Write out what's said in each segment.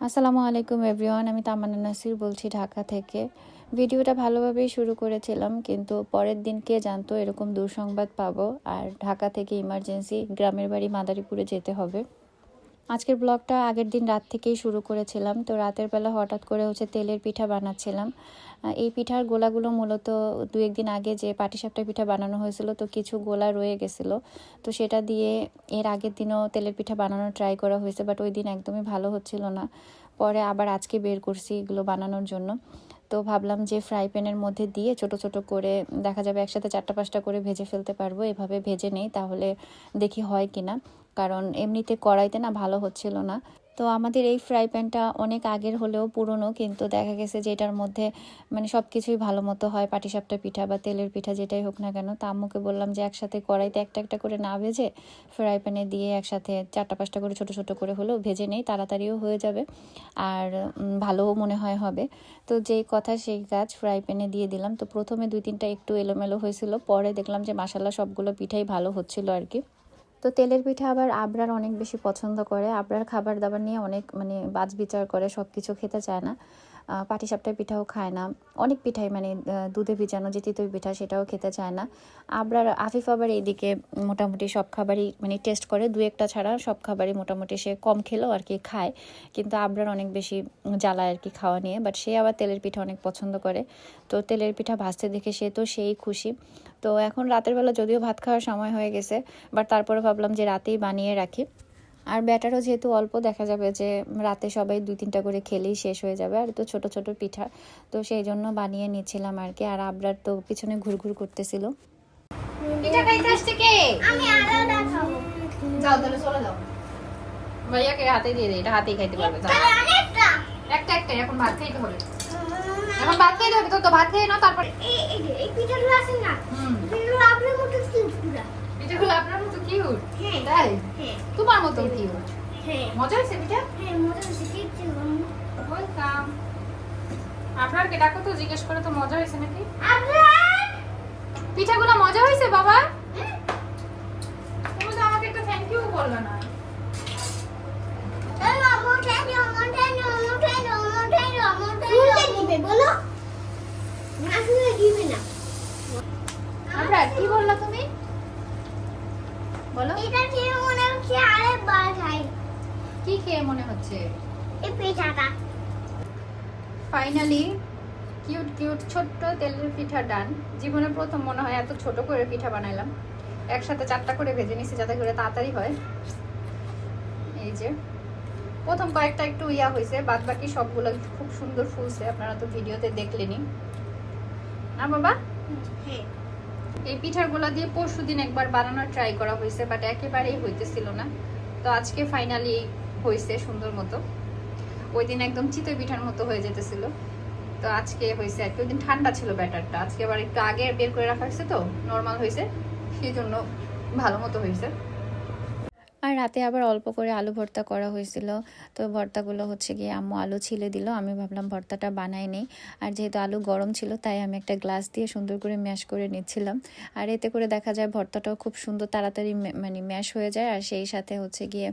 আসসালামু আলাইকুম এভরিওয়ান, আমি তামান্না নাসির বলছি ঢাকা থেকে। ভিডিওটা ভালোভাবেই শুরু করেছিলাম, কিন্তু পরের দিন কে জানতো এরকম দুঃসংবাদ পাবো? আর ঢাকা থেকে ইমার্জেন্সি, গ্রামের বাড়ি মাদারীপুরে যেতে হবে। আজকের ব্লগটা আগের দিন রাত থেকেই শুরু করেছিলাম, তো রাতের বেলা হঠাৎ করে হচ্ছে তেলের পিঠা বানাচ্ছিলাম। এই পিঠার গোলাগুলো মূলত দু একদিন আগে যে পাটিসাপটা পিঠা বানানো হয়েছিল, তো কিছু গোলা রয়ে গেছিল। তো সেটা দিয়ে এর আগের দিনও তেলের পিঠা বানানোর ট্রাই করা হয়েছে বাট ওই দিন একদমই ভালো হচ্ছিল না। পরে আবার আজকে বের করছি এগুলো বানানোর জন্য। তো ভাবলাম যে ফ্রাই প্যানের মধ্যে দিয়ে ছোট ছোট করে, দেখা যাবে একসাথে চারটা পাঁচটা করে ভেজে ফেলতে পারব, এভাবে ভেজে নেই, তাহলে দেখি হয় কিনা। কারণ এমনিতে কড়াইতে না ভালো হচ্ছিল না। তো আমাদের এই ফ্রাই প্যানটা অনেক আগের হলেও পুরনো, কিন্তু দেখা গেছে যে এটার মধ্যে মানে সব কিছুই ভালো মতো হয়। পাটিসাপটা পিঠা বা তেলের পিঠা যেটাই হোক না কেন, তা আম্মুকে বললাম যে একসাথে কড়াইতে একটা একটা করে না ভেজে ফ্রাই প্যানে দিয়ে একসাথে চারটা পাঁচটা করে ছোট ছোট করে হলেও ভেজে নেই, তাড়াতাড়িও হয়ে যাবে। আর ভালোও মনে হয় হবে। তো যেই কথা সেই কাজ ফ্রাই প্যানে দিয়ে দিলাম। তো প্রথমে দুই তিনটা একটু এলোমেলো হয়েছিল, পরে দেখলাম যে মাসাল্লা সবগুলো পিঠাই ভালো হচ্ছিল আর কি। তো তেলের পিঠা আবার আবরার অনেক বেশি পছন্দ করে। আবরার খাবার দাবার নিয়ে অনেক মানে বাজ বিচার করে সব কিছু খেতে চায় না। পাটিসাপটা পিঠাও খায় না। অনেক পিঠাই মানে দুধে ভিজানো যে চিতই পিঠা সেটাও খেতে চায় না। আবরার আফিফ আবার এইদিকে মোটামুটি সব খাবারই মানে টেস্ট করে। দু একটা ছাড়া সব খাবারই মোটামুটি সে কম খেলেও আর কি খায়। কিন্তু আবরার অনেক বেশি জ্বালায় আর কি খাওয়া নিয়ে। বাট সে আবার তেলের পিঠা অনেক পছন্দ করে। তো তেলের পিঠা ভাজতে দেখে সে তো সেই খুশি। তো এখন রাতের বেলা যদিও ভাত খাওয়ার সময় হয়ে গেছে বাট তারপরে ভাবলাম যে রাতেই বানিয়ে রাখি। আর ব্যাটারও যেহেতু অল্প দেখা যাবে যে রাতে সবাই দুই তিনটা করে খেলেই শেষ হয়ে যাবে। আর তো ছোট ছোট পিঠা তো সেই জন্য বানিয়ে নিচ্ছিলাম আর কি। আর আবরার তো পিছনে ঘুরঘুর করতেছিল। পিঠা খাইতে আসছে কে? আমি আলাদা খাব। যাও তাহলে চলে যাও। ভাইয়াকে হাতে দিয়ে দে এটা হাতেই খাইতে পারবে যাও। একটা একটা এখন ভাত খাইতে হবে। এখন ভাত খাইতে হবে তো তো ভাত খেয়ে নাও তারপর এই এই পিঠাগুলো আছে না? হুম। পিঠাগুলো আপনার মতো কিউট পুরা। পিঠাগুলো আপনার মতো কিউট হ্যাঁ। তাই হ্যাঁ। তোমার মতো কিউট হ্যাঁ। মজা হয়েছে পিঠা হ্যাঁ ওয়েলকাম আপনার কে ডাকো তো জিজ্ঞেস করে তো মজা হয়েছে নাকি? পিঠাগুলো মজা হয়েছে বাবা? তুমি তো আমাকে একটা থ্যাংক ইউ বলল না। আমরা কি বললা তুমি? বলো। এটা খেয়ে মনে হচ্ছে আরেকবার খাই কি খেয়ে মনে হচ্ছে? এই পিঠাটা। ফাইনালি কিউট কিউট ছোট্ট তেলের পিঠা ডান জীবনে প্রথম মনে হয় এত ছোট করে পিঠা বানাইলাম। একসাথে চারটা করে ভেজে নিছি যাতে করে তাড়াতাড়ি হয়। এই যে প্রথম কয়েকটা একটু ইয়া হয়েছে বাদ বাকি সবগুলো খুব সুন্দর ফুলছে। আপনারা তো ভিডিওতে দেখলেনই। না বাবা? হ্যাঁ। এই পিঠাগুলো দিয়ে পরশু দিন একবার বানানোর ট্রাই করা হয়েছে বাট একেবারেই হইতেছিল না। তো আজকে ফাইনালি হয়েছে সুন্দর মতো। ওই দিন একদম চিতই পিঠার মতো হয়ে যেতেছিল। তো আজকে হয়েছে আর কি। ওই দিন ঠান্ডা ছিল ব্যাটারটা। আজকে আবার একটু আগে বের করে রাখা হয়েছে তো নর্মাল হয়েছে সেই জন্য ভালো মতো হয়েছে আর রাতে আবার অল্প করে আলু ভর্তা করা হয়েছিল। তো ভর্তাগুলো হচ্ছে গিয়ে আম্মু আলু ছিলে দিল, আমি ভাবলাম ভর্তাটা বানাই নেই। আর যেহেতু আলু গরম ছিল, তাই আমি একটা গ্লাস দিয়ে সুন্দর করে ম্যাশ করে নিচ্ছিলাম। আর এতে করে দেখা যায় ভর্তাটাও খুব সুন্দর তাড়াতাড়ি মানে ম্যাশ হয়ে যায়, আর সেই সাথে হচ্ছে গিয়ে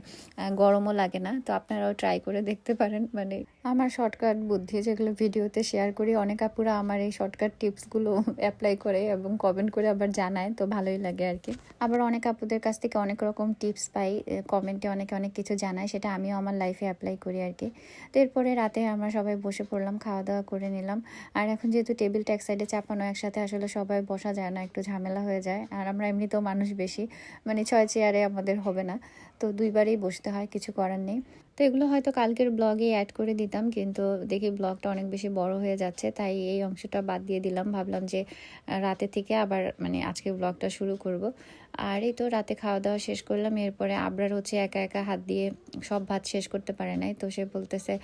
গরমও লাগে না। তো আপনারাও ট্রাই করে দেখতে পারেন। মানে আমার শর্টকাট বুদ্ধি যেগুলো ভিডিওতে শেয়ার করি, অনেক আপুরা আমার এই শর্টকাট টিপসগুলো অ্যাপ্লাই করে এবং কমেন্ট করে আবার জানায়, তো ভালোই লাগে আর কি। আবার অনেক আপুদের কাছ থেকে অনেক রকম টিপস পাই। কমেন্টে অনেকে অনেক কিছু জানায়, সেটা আমিও আমার লাইফে অ্যাপ্লাই করি আর কি। তো এরপরে রাতে আমরা সবাই বসে পড়লাম খাওয়া দাওয়া করে নিলাম। আর এখন যেহেতু টেবিল ট্যাক্স সাইডে চাপানো, একসাথে আসলে সবাই বসা যায় না, একটু ঝামেলা হয়ে যায়। আর আমরা এমনিতেও মানুষ বেশি মানে ছয় চেয়ারে আমাদের হবে না। তো দুইবারেই বসতে হয়, কিছু করার নেই। তো এগুলো হয়তো কালকের ব্লগে অ্যাড করে দিতাম, কিন্তু দেখি ব্লগটা অনেক বেশি বড় হয়ে যাচ্ছে, তাই এই অংশটা বাদ দিয়ে দিলাম। ভাবলাম যে রাতে থেকে আবার মানে আজকে ব্লগটা শুরু করব। আর এই তো রাতে খাওয়া দাওয়া শেষ করলাম, এরপরে আবরার হচ্ছে একা একা হাত দিয়ে সব ভাত শেষ করতে পারে নাই। তো সে বলতেছে,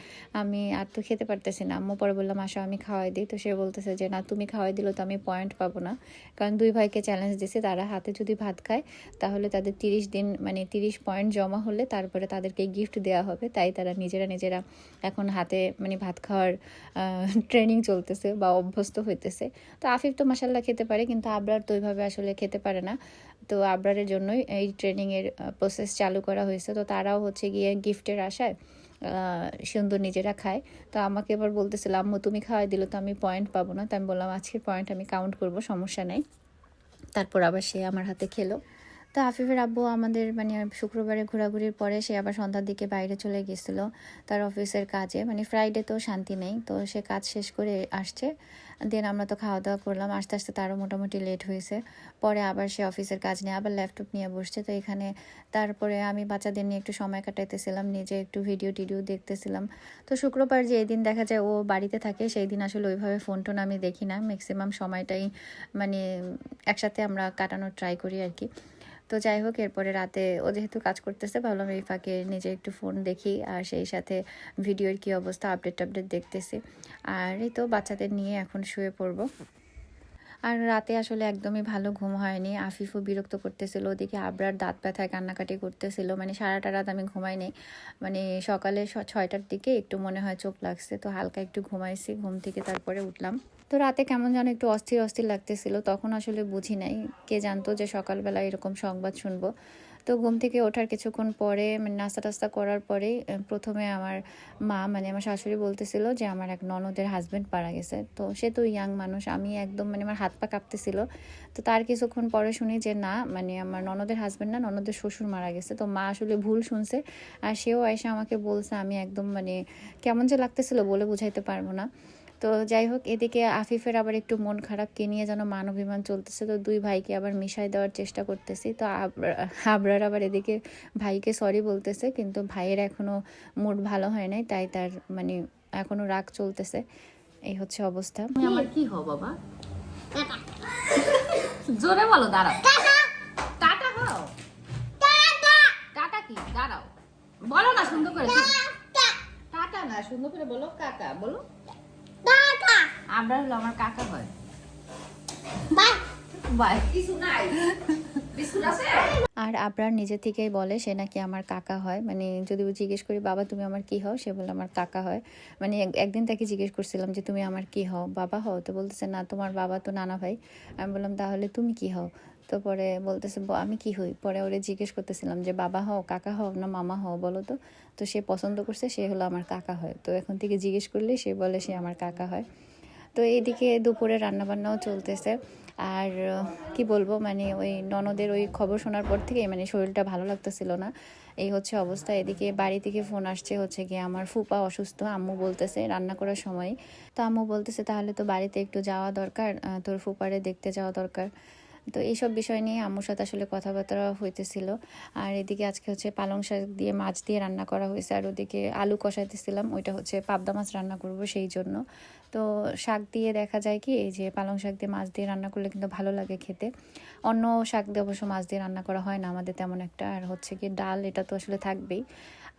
আমি আর তো খেতে পারতেছি না। আম্মু পরে বললাম, আসো, আমি খাওয়াই দিই। তো সে বলতেছে যে, না, তুমি খাওয়াই দিলে তো আমি পয়েন্ট পাবো না। কারণ দুই ভাইকে চ্যালেঞ্জ দিছে, তারা হাতে যদি ভাত খায়, তাহলে তাদের তিরিশ দিন মানে তিরিশ পয়েন্ট জমা হলে তারপরে তাদেরকে গিফট দেওয়া হবে। তাই তারা নিজেরা নিজেরা এখন হাতে মানে ভাত খাওয়ার ট্রেনিং চলতেছে বা অভ্যস্ত হইতেছে। তো আফিফ তো মাসাল্লাহ খেতে পারে, কিন্তু আবরার তো ওইভাবে আসলে খেতে পারে না। তো আবরারের জন্যই এই ট্রেনিংয়ের প্রসেস চালু করা হয়েছে। তো তারাও হচ্ছে গিয়ে গিফটের আশায় সুন্দর নিজেরা খায়। তো আমাকে এবার বলতেছিল, আম্মু, তুমি খাওয়াই দিলে তো আমি পয়েন্ট পাবো না। তো আমি বললাম, আজকের পয়েন্ট আমি কাউন্ট করব, সমস্যা নেই। তারপর আবার সে আমার হাতে খেলো। তো আফিফের আব্বু আমাদের মানে শুক্রবারে ঘোরাঘুরির পরে সে আবার সন্ধ্যার দিকে বাইরে চলে গেছিল তার অফিসের কাজে। মানে ফ্রাইডে তো শান্তি নেই, তো সে কাজ শেষ করে আসছে। দেন আমরা তো খাওয়া দাওয়া করলাম, আস্তে আস্তে তারও মোটামুটি লেট হয়েছে। পরে আবার সে অফিসের কাজ নিয়ে আবার ল্যাপটপ নিয়ে বসছে। তো এখানে তারপরে আমি বাচ্চাদের নিয়ে একটু সময় কাটাইতেছিলাম, নিজে একটু ভিডিও টিডিও দেখতেছিলাম। তো শুক্রবার যে দিন দেখা যায় ও বাড়িতে থাকে, সেই দিন আসলে ওইভাবে ফোন টোন আমি দেখি না। ম্যাক্সিমাম সময়টাই মানে একসাথে আমরা কাটানোর ট্রাই করি আর কি। তো যাই হোক, এরপরে রাতে ও যেহেতু কাজ করতেছে, ভাবলাম এই ফাঁকে নিজে একটু ফোন দেখি আর সেই সাথে ভিডিওর কি অবস্থা আপডেট আপডেট দেখতেছি। আর এই তো বাচ্চাদের নিয়ে এখন শুয়ে পড়ব। আর রাতে আসলে একদমই ভালো ঘুম হয়নি। আফিফও বিরক্ত করতেছিল, ওদিকে আবরার দাঁত ব্যথায় কান্নাকাটি করতেছিল। মানে সারাটা রাত আমি ঘুমাইনি। মানে সকালে ছয়টার দিকে একটু মনে হয় চোখ লাগছে, তো হালকা একটু ঘুমাইছি, ঘুম থেকে তারপরে উঠলাম। তো রাতে কেমন যেন একটু অস্থির অস্থির লাগতেছিল, তখন আসলে বুঝি নাই। কে জানতো যে সকালবেলা এরকম সংবাদ শুনব। তো ঘুম থেকে ওঠার কিছুক্ষণ পরে মানে নাস্তা টাস্তা করার আহ, প্রথমে আমার মা মানে আমার শাশুড়ি বলতেছিল যে আমার এক ননদের হাজব্যান্ড মারা গেছে। তো সে তো ইয়াং মানুষ আমি একদম মানে আমার হাত পা কাঁপতেছিল। তো তার কিছুক্ষণ পরে শুনি যে না মানে আমার ননদের হাজব্যান্ড না ননদের শ্বশুর মারা গেছে। তো মা আসলে ভুল শুনছে। আর সেও এসে আমাকে বলছে আমি একদম মানে কেমন যে লাগতেছিল বলে বুঝাইতে পারব না। তো যাই হোক এদিকে আফিফের আবার একটু মন খারাপ কে নিয়ে যেন মান অভিমান চলতেছে। তো দুই ভাইকে আবার মিশাই দেওয়ার চেষ্টা করতেছি। তো আবরার আবার এদিকে ভাইকে সরি বলতেছে কিন্তু ভাইয়ের এখনও মুড ভালো হয় নাই তাই তার মানে এখনও রাগ চলতেছে। এই হচ্ছে অবস্থা। আমার কি হও বাবা? জোরে বলো দাঁড়াও। টাটা হও। টাটা কি? দাঁড়াও। বলো না সুন্দর করে। টাটা না সুন্দর করে বলো কাকা বলো। আমরা হলো আমার কাকা হয়। বাই। বাই। কিছু নাই। আর আবরার নিজে থেকেই বলে সে নাকি আমার কাকা হয়। মানে যদি জিজ্ঞেস করি বাবা তুমি আমার কি হও? সে বলে আমার কাকা হয়। মানে এক- একদিন তাকে জিজ্ঞেস করছিলাম যে তুমি আমার কি হও? বাবা হও? তো বলতেছে না তোমার বাবা তো নানা ভাই। আমি বললাম তাহলে তুমি কি হও? তো পরে বলতেছে আমি কি হই? পরে ওরে জিজ্ঞেস করতেছিলাম যে বাবা হও কাকা হও না মামা হও? বলো তো। তো সে পছন্দ করছে সে হলো আমার কাকা হয়। তো এখন থেকে জিজ্ঞেস করলে সে বলে সে আমার কাকা হয়। তো এইদিকে দুপুরে রান্নাবান্নাও চলতেছে। আর কি বলব মানে ওই ননদের ওই খবর শোনার পর থেকে মানে শরীরটা ভালো লাগতেছিল না। এই হচ্ছে অবস্থা। এদিকে বাড়ি থেকে ফোন আসছে হচ্ছে গিয়ে আমার ফুপা অসুস্থ, আম্মু বলতেছে রান্না করার সময়। তো আম্মু বলতেছে তাহলে তো বাড়িতে একটু যাওয়া দরকার তোর ফুপারে দেখতে যাওয়া দরকার। তো এইসব বিষয় নিয়ে আম্মুর সাথে আসলে কথাবার্তা হইতেছিল। আর এদিকে আজকে হচ্ছে পালং শাক দিয়ে মাছ দিয়ে রান্না করা হয়েছে আর ওদিকে আলু কষাইতেছিলাম, ওইটা হচ্ছে পাবদা মাছ রান্না করব সেই জন্য। তো শাক দিয়ে দেখা যায় কি, এই যে পালং শাক দিয়ে মাছ দিয়ে রান্না করলে কিন্তু ভালো লাগে খেতে। অন্য শাক দিয়ে অবশ্য মাছ দিয়ে রান্না করা হয় না আমাদের তেমন একটা। আর হচ্ছে কি ডাল, এটা তো আসলে থাকবেই।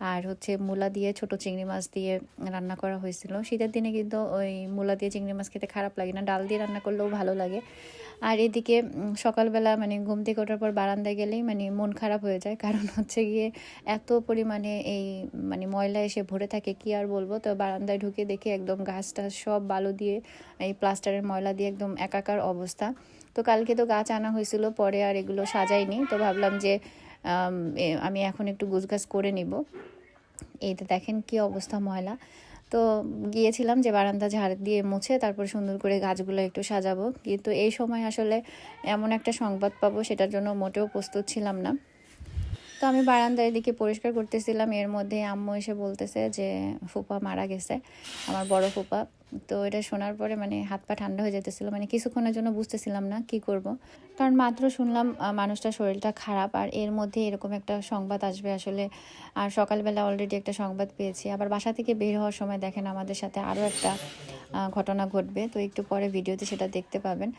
আর হচ্ছে মূলা দিয়ে ছোট চিংড়ি মাছ দিয়ে রান্না করা হয়েছিল। শীতের দিনে কিন্তু ওই মূলা দিয়ে চিংড়ি মাছ খেতে খারাপ লাগে না, ডাল দিয়ে রান্না করলেও ভালো লাগে। আর এদিকে সকালবেলা মানে ঘুম থেকে ওঠার পর বারান্দায় গেলেই মানে মন খারাপ হয়ে যায়। কারণ হচ্ছে গিয়ে এত পরিমাণে এই মানে ময়লা এসে ভরে থাকে, কি আর বলব? তো বারান্দায় ঢুকে দেখি একদম গাছ টাছ সব বালু দিয়ে, এই প্লাস্টারের ময়লা দিয়ে একদম একাকার অবস্থা। তো কালকে তো গাছ আনা হয়েছিল, পরে আর এগুলো সাজাইনি তো ভাবলাম যে আম, এখন একটু গুছগাছ করে নিব। এই তো দেখেন কি অবস্থা ময়লা। তো গিয়েছিলাম যে বারান্দা ঝাড় দিয়ে মুছে তারপর সুন্দর করে গাছগুলো একটু সাজাবো। কিন্তু এই সময় আসলে এমন একটা সংবাদ পাবো সেটার জন্য মোটেও প্রস্তুত ছিলাম না। তো আমি বারান্দার দিকে পরিষ্কার করতেছিলাম। এর মধ্যে আম্মু এসে বলতেছে যে, ফুপা মারা গেছে, আমার বড় ফুপা। তো এটা শোনার পরে মানে হাত পা ঠান্ডা হয়ে যেতেছিল। মানে কিছুক্ষণের জন্য বুঝতেছিলাম না কি করব। কারণ মাত্র শুনলাম মানুষটার শরীরটা খারাপ। আর এর মধ্যে এরকম একটা সংবাদ আসবে আসলে। আর সকালবেলা অলরেডি একটা সংবাদ পেয়েছি। আবার বাসা থেকে বের হওয়ার সময় দেখেন আমাদের সাথে আরও একটা ঘটনা ঘটবে। তো একটু পরে ভিডিওতে সেটা দেখতে পাবেন।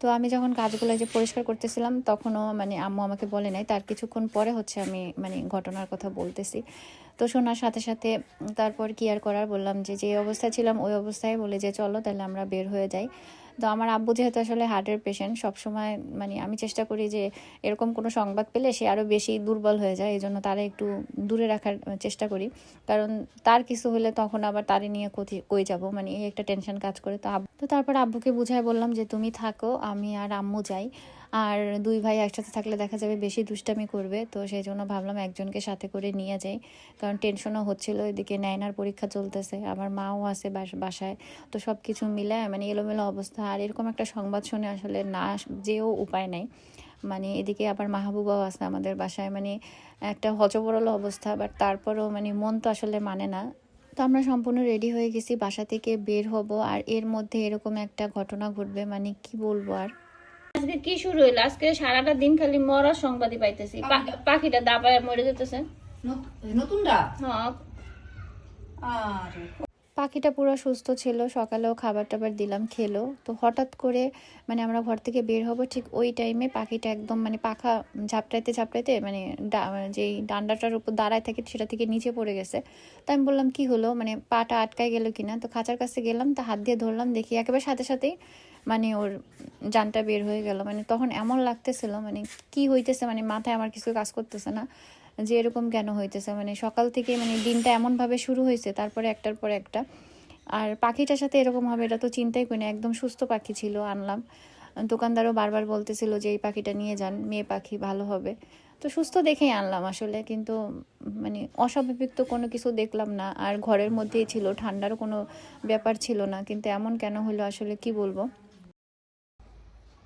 তো আমি যখন কাজগুলো যে পরিষ্কার করতেছিলাম, তখনও মানে আম্মু আমাকে বলে নাই। তার কিছুক্ষণ পরে হচ্ছে আমি মানে ঘটনার কথা বলতেছি। তো শোনার সাথে সাথে তারপর কি আর করার বললাম যে যে অবস্থায় ছিলাম ওই অবস্থায় বলে যে, চলো তাহলে আমরা বের হয়ে যাই। তো আমার আব্বু যেহেতু আসলে হার্টের পেশেন্ট সবসময় মানে আমি চেষ্টা করি যে, এরকম কোনো সংবাদ পেলে সে আরও বেশি দুর্বল হয়ে যায়। এই জন্য তারা একটু দূরে রাখার চেষ্টা করি। কারণ তার কিছু হলে তখন আবার তারে নিয়ে কই যাব? মানে এই একটা টেনশন কাজ করে। তো তো তারপর আব্বুকে বুঝাই বললাম যে, তুমি থাকো, আমি আর আম্মু যাই। আর দুই ভাই একসাথে থাকলে দেখা যাবে বেশি দুষ্টামি করবে। তো সেই জন্য ভাবলাম একজনকে সাথে করে নিয়ে যাই। কারণ টেনশনও হচ্ছিল, এদিকে নাইনার পরীক্ষা চলতেছে, আমার মাও আছে বাস- বাসায়। তো সব কিছু মিলে মানে এলোমেলো অবস্থা। আর এরকম একটা সংবাদ শুনে আসলে না যেও উপায় নেই। মানে এদিকে আবার মাহবুবাও আছে আমাদের বাসায়। মানে একটা হচবরল অবস্থা বাট তারপরেও মানে মন তো আসলে মানে না। তো আমরা সম্পূর্ণ রেডি হয়ে গেছি, বাসা থেকে বের হব। আর এর মধ্যে এরকম একটা ঘটনা ঘটবে মানে কি বলব আর? আজকে কি শুরু হইল? আজকে সারাটা দিন খালি মরার সংবাদই পাইতেছি। পাখিটা দাবায় মরে যেতেছে। নতুনটা? হ্যাঁ। পাখিটা পুরো সুস্থ ছিল সকালেও খাবার টাবার দিলাম খেলো। তো হঠাৎ করে মানে আমরা ঘর থেকে বের হব ঠিক ওই টাইমে পাখিটা একদম মানে পাখা ঝাপটাইতে ঝাপটাইতে মানে যেই ডান্ডাটার উপর দাঁড়ায় থাকে সেটা থেকে নিচে পড়ে গেছে। তো আমি বললাম কি হলো? মানে পাটা আটকায় গেল কিনা? তো খাঁচার কাছে গেলাম তো হাত দিয়ে ধরলাম দেখি একেবারে সাথে সাথেই মানে ওর জানটা বের হয়ে গেল। মানে তখন এমন লাগতেছিল মানে কি হইতেছে মানে মাথায় আমার কিছু কাজ করতেছে না, যে এরকম কেন হইতেছে। মানে সকাল থেকে মানে দিনটা এমনভাবে শুরু হয়েছে, তারপরে একটার পর একটা। আর পাখিটার সাথে এরকম হবে, এটা তো চিন্তাই করি না, একদম সুস্থ পাখি ছিল আনলাম। দোকানদারও বারবার বলতেছিল যে এই পাখিটা নিয়ে যান, মেয়ে পাখি ভালো হবে। তো সুস্থ দেখেই আনলাম আসলে, কিন্তু মানে অস্বাভাবিক তো কোনো কিছু দেখলাম না, আর ঘরের মধ্যেই ছিল ঠান্ডারও কোনো ব্যাপার ছিল না, কিন্তু এমন কেন হলো আসলে কি বলব?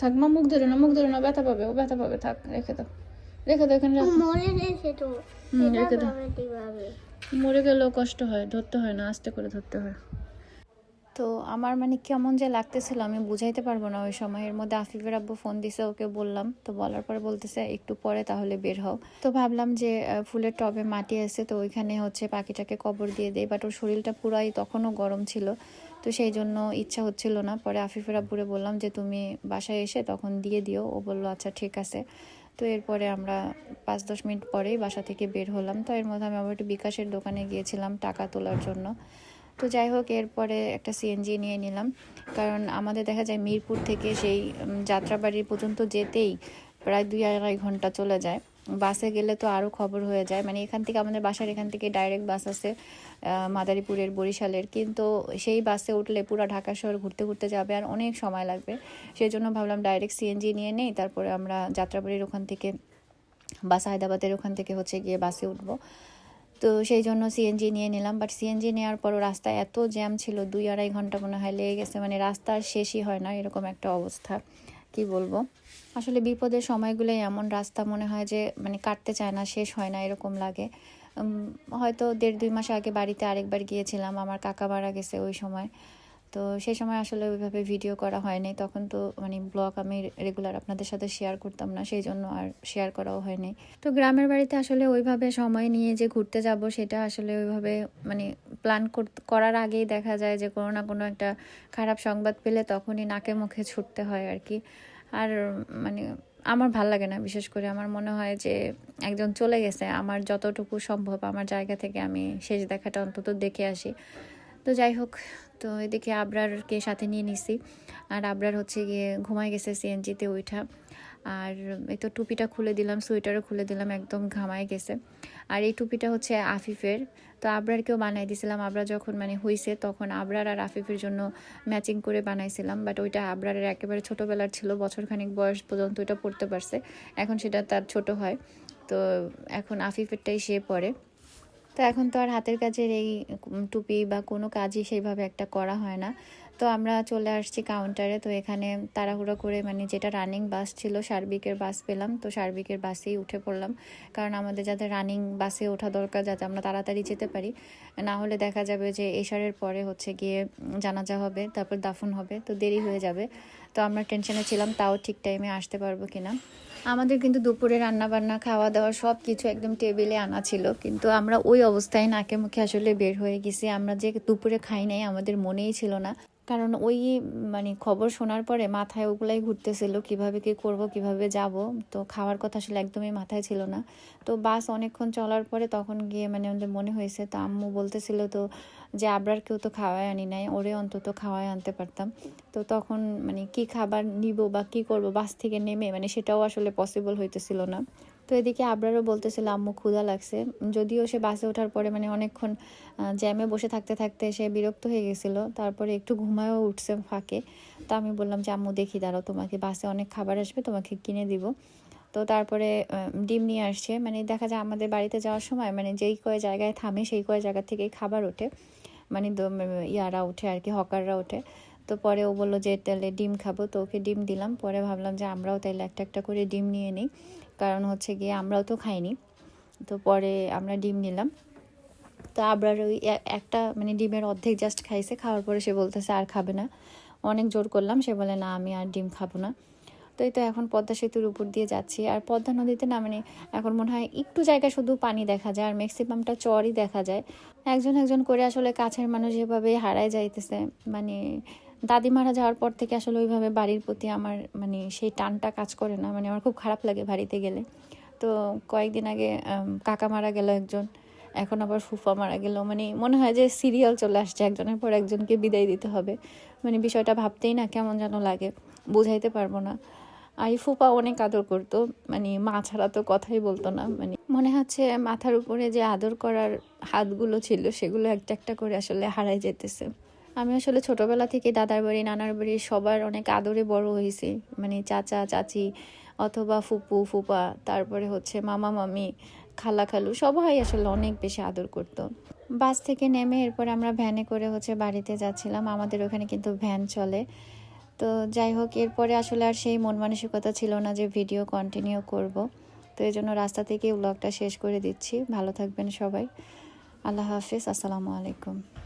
থাক মা মুখ ধরে না মুখ ধরে না ব্যথা পাবে ও ব্যথা পাবে থাক রেখে দাও। রেখে দাও এখানে মরে গেছে তো। রেখে দাও। মরে গেলেও কষ্ট হয় ধরতে হয় না আস্তে করে ধরতে হয়। তো আমার মানে কেমন যে লাগতেছিল আমি বুঝাইতে পারব না ওই সময়ের মধ্যে আফিফের আব্বু ফোন দিছে, ওকে বললাম। তো বলার পরে বলতেছে, একটু পরে তাহলে বের হও। তো ভাবলাম যে ফুলের টবে মাটি আছে, তো ওইখানে হচ্ছে পাখিটাকে কবর দিয়ে দেয় বাট ওর শরীরটা পুরাই তখনও গরম ছিল। তো সেই জন্য ইচ্ছা হচ্ছিল না। পরে আফিফের আব্বুরে বললাম যে, তুমি বাসায় এসে তখন দিয়ে দিও। ও বলল আচ্ছা ঠিক আছে। তো এরপরে আমরা পাঁচ দশ মিনিট পরেই বাসা থেকে বের হলাম। তো এর মধ্যে আমি আবার একটু বিকাশের দোকানে গিয়েছিলাম টাকা তোলার জন্য। তো যাই হোক, এরপরে একটা সিএনজি নিয়ে নিলাম। কারণ আমাদের দেখা যায় মিরপুর থেকে সেই যাত্রাবাড়ি পর্যন্ত যেতেই প্রায় দুই আড়াই ঘণ্টা চলে যায়। বাসে গেলে তো আরও খবর হয়ে যায়। মানে এখান থেকে আমাদের বাসার এখান থেকে ডাইরেক্ট বাস আছে মাদারীপুরের, বরিশালের। কিন্তু সেই বাসে উঠলে পুরো ঢাকা শহর ঘুরতে ঘুরতে যাবে আর অনেক সময় লাগবে। সেই জন্য ভাবলাম ডাইরেক্ট সিএনজি নিয়ে নেই। তারপরে আমরা যাত্রাবাড়ির ওখান থেকে, বাস হায়দ্রাবাদের ওখান থেকে হচ্ছে গিয়ে বাসে উঠবো। তো সেই জন্য সিএনজি নিয়ে নিলাম। বাট সিএনজি নেওয়ার পরও রাস্তায় এত জ্যাম ছিল, দুই আড়াই ঘণ্টা মনে হয় লেগে গেছে। মানে রাস্তার শেষই হয় না, এরকম একটা অবস্থা। কি বলব? আসলে বিপদের সময়গুলো এমন রাস্তা মনে হয় যে মানে কাটতে চায় না, শেষ হয় না, এরকম লাগে। হয়তো দেড় দুই মাস আগে বাড়িতে আরেকবার গিয়েছিলাম, আমার কাকা মারা গেছে ওই সময়। তো সেই সময় আসলে ওইভাবে ভিডিও করা হয়নি। তখন তো মানে ব্লগ আমি রেগুলার আপনাদের সাথে শেয়ার করতাম না, সেই জন্য আর শেয়ার করাও হয়নি। তো গ্রামের বাড়িতে আসলে ওইভাবে সময় নিয়ে যে ঘুরতে যাব, সেটা আসলে ওইভাবে মানে প্ল্যান করার আগেই দেখা যায় যে কোনো না কোনো একটা খারাপ সংবাদ পেলে তখনই নাকে মুখে ছুটতে হয় আর কি। আর মানে আমার ভালো লাগে না, বিশেষ করে আমার মনে হয় যে একজন চলে গেছে, আমার যতটুকু সম্ভব আমার জায়গা থেকে আমি শেষ দেখাটা অন্তত দেখে আসি। তো যাই হোক তো এদিকে আবরারকে সাথে নিয়ে নিছি। আর আবরার হচ্ছে গিয়ে ঘুমায় গেছে সিএনজিতে ওইটা আর এই তো টুপিটা খুলে দিলাম, সোয়েটারও খুলে দিলাম, একদম ঘামায় গেছে। আর এই টুপিটা হচ্ছে আফিফের। তো আবরারকেও বানাই দিয়েছিলাম আবরা যখন মানে হইছে তখন আবরার আর আফিফের জন্য ম্যাচিং করে বানাইছিলাম। বাট ওইটা আবরারের একেবারে ছোটোবেলার ছিল, বছরখানিক বয়স পর্যন্ত ওইটা পড়তে পারছে। এখন সেটা তার ছোট হয়। তো এখন আফিফেরটাই সে পরে। তো এখন তো আর হাতের কাজের এই টুপি বা কোনো কাজই সেইভাবে একটা করা হয় না। তো আমরা চলে আসছি কাউন্টারে তো এখানে তাড়াহুড়ো করে মানে যেটা রানিং বাস ছিল, সার্বিকের বাস পেলাম। তো সার্বিকের বাসেই উঠে পড়লাম। কারণ আমাদের যাতে রানিং বাসে ওঠা দরকার, যাতে আমরা তাড়াতাড়ি যেতে পারি। না হলে দেখা যাবে যে এশারের পরে হচ্ছে গিয়ে জানাজা হবে, তারপর দাফন হবে, তো দেরি হয়ে যাবে। তো আমরা টেনশনে ছিলাম, তাও ঠিক টাইমে আসতে পারব কিনা। আমাদের কিন্তু দুপুরে রান্না বান্না খাওয়া দাওয়া সব কিছু একদম টেবিলে আনা ছিল। কিন্তু আমরা ওই অবস্থায় নাকে মুখে আসলে বের হয়ে গেছি। আমরা যে দুপুরে খাই নাই, আমাদের মনেই ছিল না। কারণ ওই মানে খবর শোনার পরে মাথায় ওগুলাই ঘুরতেছিল, কীভাবে কি করব, কীভাবে যাব, তো খাওয়ার কথা আসলে একদমই মাথায় ছিল না। তো বাস অনেকক্ষণ চলার পরে তখন গিয়ে মানে আমাদের মনে হয়েছে, তো আম্মু বলতেছিল তো যে আবরার কেউ তো খাওয়ায় আনি নাই, ওরে অন্তত খাওয়ায় আনতে পারতাম। তো তখন মানে কি খাবার নিব বা কি করব, বাস থেকে নেমে মানে সেটাও আসলে পসিবল হইতেছিল না। তো এদিকে আবরারও বলতেছিল, আম্মু, ক্ষুধা লাগছে। যদিও সে বাসে ওঠার পরে মানে অনেকক্ষণ জ্যামে বসে থাকতে থাকতে সে বিরক্ত হয়ে গেছিল। তারপরে একটু ঘুমায়ও উঠছে ফাঁকে। তো আমি বললাম যে, আম্মু, দেখি, দাঁড়াও, তোমাকে বাসে অনেক খাবার আসবে, তোমাকে কিনে দিব। তো তারপরে ডিম নিয়ে আসছে। মানে দেখা যায় আমাদের বাড়িতে যাওয়ার সময় মানে যেই কয় জায়গায় থামে, সেই কয় জায়গা থেকেই খাবার ওঠে। মানে ইয়ারা ওঠে আর কি, হকাররা ওঠে। তো পরে ও বলল যে, তাহলে ডিম খাব। তো ওকে ডিম দিলাম। পরে ভাবলাম যে, আমরাও তাহলে একটা একটা করে ডিম নিয়ে নিই। কারণ হচ্ছে গিয়ে আমরাও তো খাইনি। তো পরে আমরা ডিম নিলাম। তো আবরার ওই একটা মানে ডিমের অর্ধেক জাস্ট খাইছে, খাওয়ার পরে সে বলতেছে আর খাবে না। অনেক জোর করলাম, সে বলে, না, আমি আর ডিম খাব না। তো এই তো এখন পদ্মা সেতুর উপর দিয়ে যাচ্ছি। আর পদ্মা নদীতে না মানে এখন মনে হয় একটু জায়গা শুধু পানি দেখা যায়, আর ম্যাক্সিমামটা চরই দেখা যায়। একজন একজন করে আসলে কাছের মানুষ যেভাবে হারায় যাইতেছে। মানে দাদি মারা যাওয়ার পর থেকে আসলে ওইভাবে বাড়ির প্রতি আমার মানে সেই টানটা কাজ করে না। মানে আমার খুব খারাপ লাগে বাড়িতে গেলে। তো কয়েকদিন আগে কাকা মারা গেল একজন। এখন আবার ফুফা মারা গেল। মানে মনে হয় যে সিরিয়াল চলে আসছে একজনের পর একজনকে বিদায় দিতে হবে। মানে বিষয়টা ভাবতেই না কেমন যেন লাগে। বোঝাইতে পারব না। আর ফুপা অনেক আদর করতো। মানে মা ছাড়া তো কথাই বলতো না। মানে মনে হচ্ছে মাথার উপরে যে আদর করার হাতগুলো ছিল, সেগুলো একটা একটা করে আসলে হারাই যেতেছে। আমি আসলে ছোটবেলা থেকে দাদার বাড়ি, নানার বাড়ি সবার অনেক আদরে বড় হয়েছি। মানে চাচা, চাচি অথবা ফুপু, ফুপা, তারপরে হচ্ছে মামা, মামি, খালা, খালু সবাই আসলে অনেক বেশি আদর করতো। বাস থেকে নেমে এরপর আমরা ভ্যানে করে হচ্ছে বাড়িতে যাচ্ছিলাম। আমাদের ওখানে কিন্তু ভ্যান চলে। তো যাই হোক, এরপরে আসলে আর সেই মন মানসিকতা ছিল না যে ভিডিও কন্টিনিউ করব। তো এই জন্য রাস্তা থেকে ব্লগটা শেষ করে দিচ্ছি। ভালো থাকবেন সবাই। আল্লাহ হাফিজ। আসসালামু আলাইকুম।